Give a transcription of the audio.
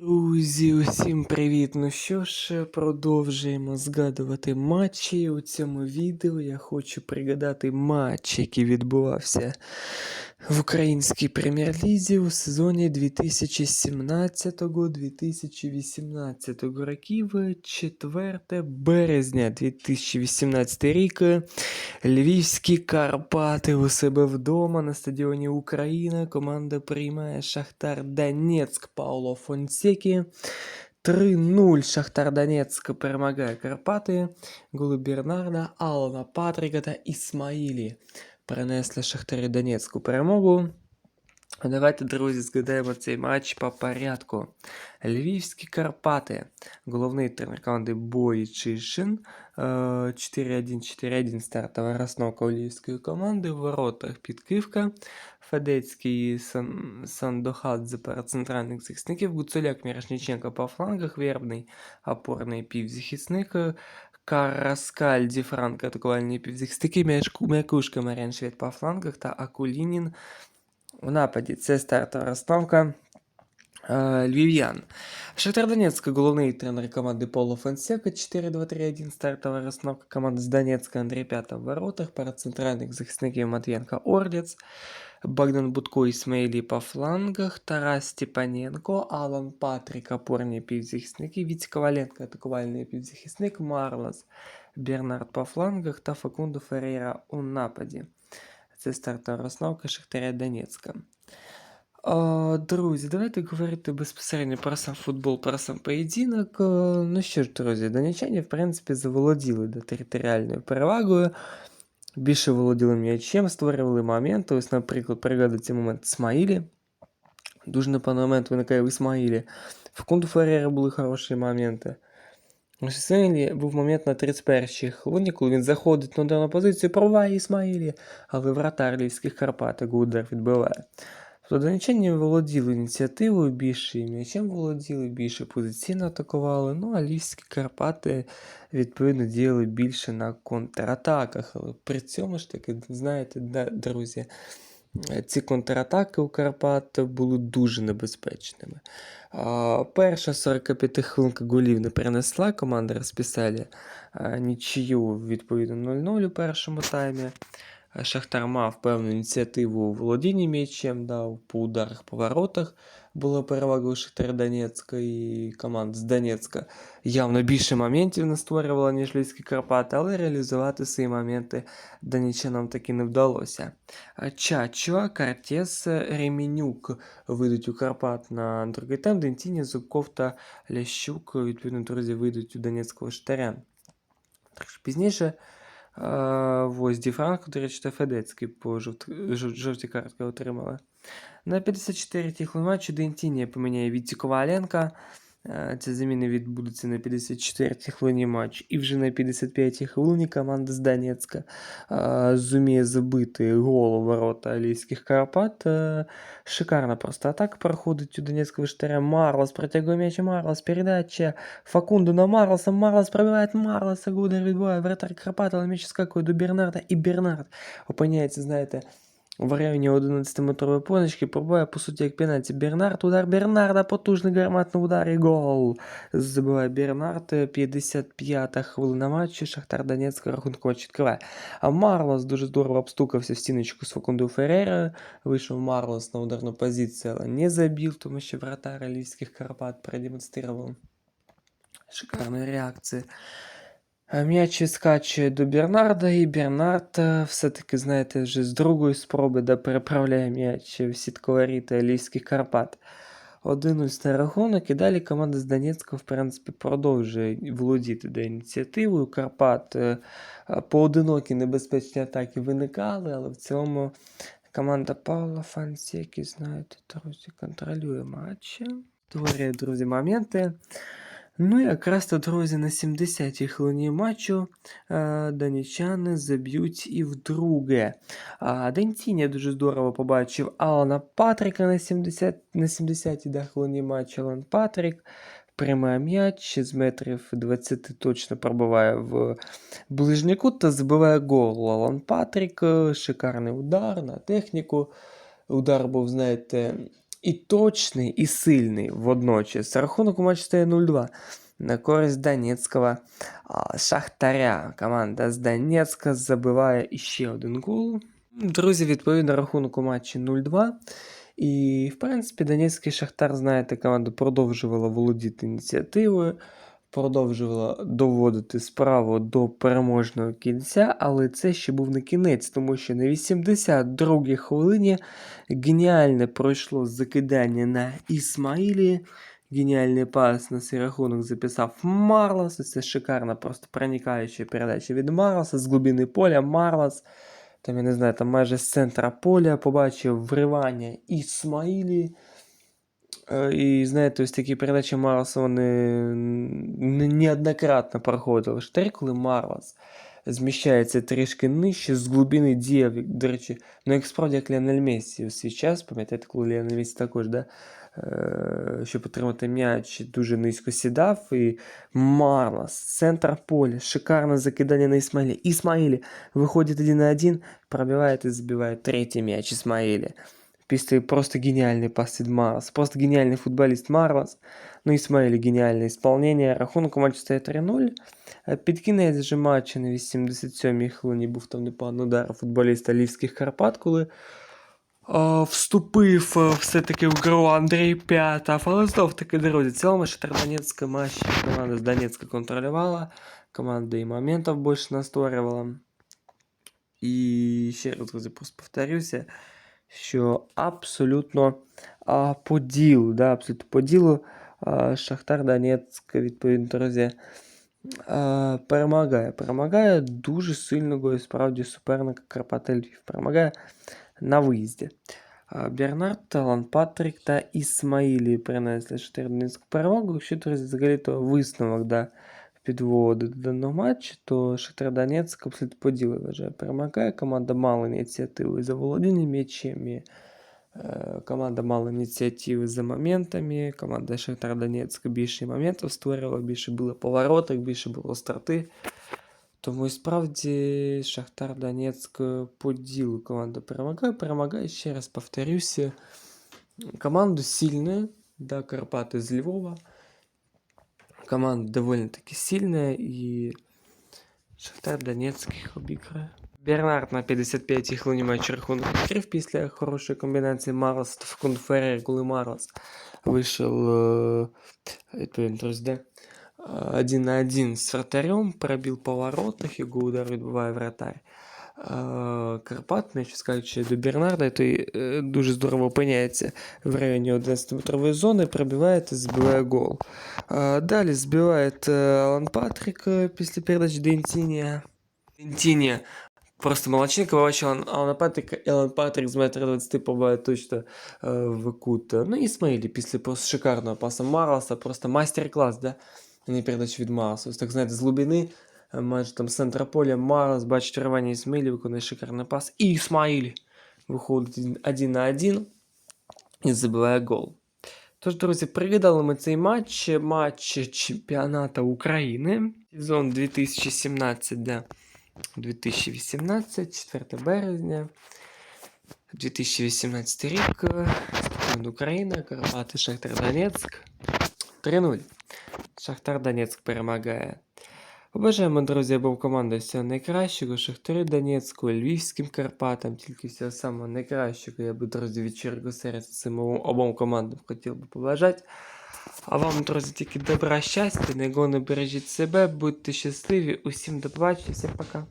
Друзі, усім привіт! Ну що ж, продовжуємо згадувати матчі. У цьому відео я хочу пригадати матч, який відбувався в українській прем'єр-лізі у сезоні 2017-2018 років, 4 березня 2018 рік. Львівські Карпати у себе вдома на стадіоні Україна. Команда приймає Шахтар Донецьк Пауло Фонсекі. 3-0 Шахтар Донецьк перемагає Карпати. Голи Бернарда, Алана Патріка та Ісмаїлі Принесли Шахтарі Донецьку перемогу. Давайте, друзі, згадаємо цей матч по порядку. Львівські Карпати. Головний тренер команди Бой Чишин. Е, 4-1-4-1 стартова розновка у львівської команди. В воротах Підкивка. Федецький Сан... Сандохадзе центральних захисників. Гуцуляк Мірошниченко по флангах. Вербний опорний півзахисник. Караскаль Ді Франко атакувальні півзахисники. М'ячку- М'якушка Маріан Швед по флангах та Акулінін в нападі. Це стартова розстановка е, львів'ян. Шахтар Донецьк, головний тренер команди Поло Фонсека, 4-2-3-1, стартова розстановка команди з Донецька, Андрій П'ята в воротах, перед центральних захисників Матвієнка Ордець, Богдан Будко Ісмаїлі по флангах, Тарас Степаненко, Алан Патрік, опорні півзахисники, Віць Коваленко, атакувальний півзахисник, Марлас, Бернард по флангах та Факундо Ферейра у нападі. Це стартова розстановка Шахтаря Донецька. О, друзі, давайте говорити безпосередньо про сам футбол, про сам поєдинок. Ну що ж, друзі, донеччані, в принципі, заволоділи до територіальною перевагою. Більше володіли м'ячем, створювали моменти. Ось, наприклад, пригадується момент Смаїлі. Дуже непоганий момент виникає в Ісмаїлі. В Кунду Феррера були хороші моменти. У Ісмаїлі був момент на 31-й хвилині, коли він заходить на дану позицію, пробиває Ісмаїлі, але вратар Львівських Карпат удар відбиває. Донеччані володіли ініціативою більше, і м'ячем володіли, більше позиційно атакували. Ну а Львівські Карпати, відповідно, діяли більше на контратаках. Але при цьому ж таки, знаєте, друзі, ці контратаки у Карпат були дуже небезпечними. Перша 45 хвилинка голів не перенесла. Команда розписали а, нічию відповідно 0-0 у першому таймі. Шахтар мав певну ініціативу у володінні м'ячем, дав по ударах по воротах. Була перевага у Шахтаря Донецька і команд з Донецька явно більше моментів не створювала, ніж Львівські Карпати, але реалізувати свої моменти донеччанам таки не вдалося. Чачо, Картес, Ремінюк вийдуть у Карпат на другий тайм, Дентіні, Зубков та Лящук, відповідно, друзі, вийдуть у Донецького Штаря. Пізніше Ось Ді до речі, та Федецький по жовт... жов- жовті картки отримали. На 54-й хвилині матчу Дентінія поміняє Вітті Коваленка. Ці заміни відбудуться на 54-й хвилині матчу. І вже на 55-й хвилині команда з Донецька зуміє забити гол ворота Алійських Карпат. Е, Шикарна просто атака проходить у Донецького штаря. Марлос протягує м'яч Марлос. Передача Факунду на Марлоса. Марлос пробиває Марлоса. Удар відбуває вратар Карпат, але м'яч скакує до Бернарда. І Бернард опиняється, знаєте, в районі 11-метрової позначки пробиває, по суті, як пенальті. Бернард, удар Бернарда, потужний гарматний удар і гол. Забиває Бернард, 55-та хвилина матчу, Шахтар Донецьк рахунково відкриває. А Марлос дуже здорово обстукався в стіночку з Факунду Феррера. Вийшов Марлос на ударну позицію, але не забив, тому що вратар Львівських Карпат продемонстрував шикарну реакцію. А М'яч відскачує до Бернарда, і Бернард е, все-таки, знаєте, вже з другої спроби да, переправляє м'яч в сітковаріти Львівських Карпат. 1-0 на рахунок, і далі команда з Донецька, в принципі, продовжує володіти до ініціативою. Карпат е, е, поодинокі небезпечні атаки виникали, але в цілому команда Павла Фансекі, знаєте, друзі, контролює матчі. Створює, друзі, моменти. Ну якраз то, друзі, на 70-й хвилині матчу е, донеччани заб'ють і вдруге. А Дентіня дуже здорово побачив Алана Патріка на 70 на 70-й да, хвилині матчу. Алан Патрік приймає м'яч з метрів 20 точно пробиває в ближній кут та забиває гол. Алан Патрік, е, шикарний удар на техніку. Удар був, знаєте, і точний, і сильний водночас. Рахунок у матчі стає 0-2 на користь Донецького Шахтаря. Команда з Донецька забиває іще один гол. Друзі, відповідно, рахунок у матчі 0-2. І, в принципі, Донецький Шахтар, знаєте, команда продовжувала володіти ініціативою, продовжувала доводити справу до переможного кінця, але це ще був не кінець, тому що на 82-й хвилині геніальне пройшло закидання на Ісмаїлі. Геніальний пас на цей рахунок записав Марлос. Це шикарна, просто проникаюча передача від Марлоса з глибини поля. Марлос, там, я не знаю, там майже з центра поля побачив вривання Ісмаїлі. Е, І знаєте, ось такі передачі Марлоса вони неоднократно проходили. Штер, коли Марлос зміщається трішки нижче, з глибини діяв, до речі, ну як справді як Ліонель Мессі у свій час, пам'ятаєте, коли Ліонель Мессі також, да, е, щоб отримати м'яч, дуже низько сідав, і Марлос, з центра поля, шикарне закидання на Ісмаїлі. Ісмаїлі виходить один на один, пробиває і забиває третій м'яч Ісмаїлі. Після просто геніальний пас від Марлос. Просто геніальний футболіст Марлос. Ну, Ісмаїлі геніальне ісполнення. Рахунок у матчі стає 3-0. Е, Під кінець же матчу на 87-й хвилині був там непоганий удар футболіста Львівських Карпат, коли е, вступив е, все-таки в гру Андрій П'ятов. Але знов таки, друзі, в цілому Шахтар Донецька матч команда з Донецька контролювала. Команда і моментів більше настворювала. І ще раз, друзі, просто повторюся, Що абсолютно а, по ділу, да, абсолютно по а, Шахтар Донецьк, відповідно, друзі, а, перемагає. Перемагає дуже сильного і справді суперника Карпата Львів. Перемагає на виїзді. Бернард, Талан Патрік та Ісмаїлі принесли Шахтар Донецьку перемогу. Якщо, друзі, взагалі, то висновок, да, підводу до даного матчу, то Шахтар Донецьк абсолютно по ділу вважає. Перемагає. Команда мала ініціативи за володіння м'ячем. Е, Команда мала ініціативи за моментами. Команда Шахтар Донецьк більше моментів створювала, більше було повороток, більше було старти. Тому і справді Шахтар Донецьк по ділу команда перемагає. Перемагає, ще раз повторюся. Команда сильная, да, Карпаты из Львова. Команда довольно-таки сильная, и Шахтар Донецьк їх обіграє. Бернард на 55-й хвилині матчу рахунок відкрив після хорошої комбінації Марлос та Феррер, коли Марлос вийшов е, відповідно, друзі, де, е, один на один з вратарем, пробив по воротах, його удар відбиває вратар. Е, Карпат, м'яч скачує до Бернарда, той е, дуже здорово опиняється в районі 11-метрової зони, пробиває та збиває гол. Е, Далі збиває е, Алан Патрік е, після передачі до Інтінія. Інтінія Просто молодчинка, побачив Алан, Алана Патріка, і Алан Патрік з метра 20 побиває точно е, в кут. Ну і Ісмаїлі після просто шикарного паса Марлоса, просто майстер-клас, да? А не передача від Марлоса. Ось так, знаєте, з глибини, е, майже там з центра поля, Марлос бачить рвання Ісмаїлі, виконує шикарний пас. І Ісмаїлі виходить один- на один і забиває гол. Тож, друзі, пригадали ми цей матч, матч чемпіонату України, сезон 2017 2018, 4 березня, 2018 рік, Україна, Карпати, Шахтар Донецьк. 3-0. Шахтар Донецьк перемагає. Побажаємо, друзі, був командою всього найкращого, Шахтарю Донецьку, Львівським Карпатам, тільки всього самого найкращого. Я би, друзі, від щирого серця цим обом- командам хотів би побажати. А вам, друзі, тільки добра щастя, найголовніше бережіть себе, будьте щасливі, усім до побачення, всім пока.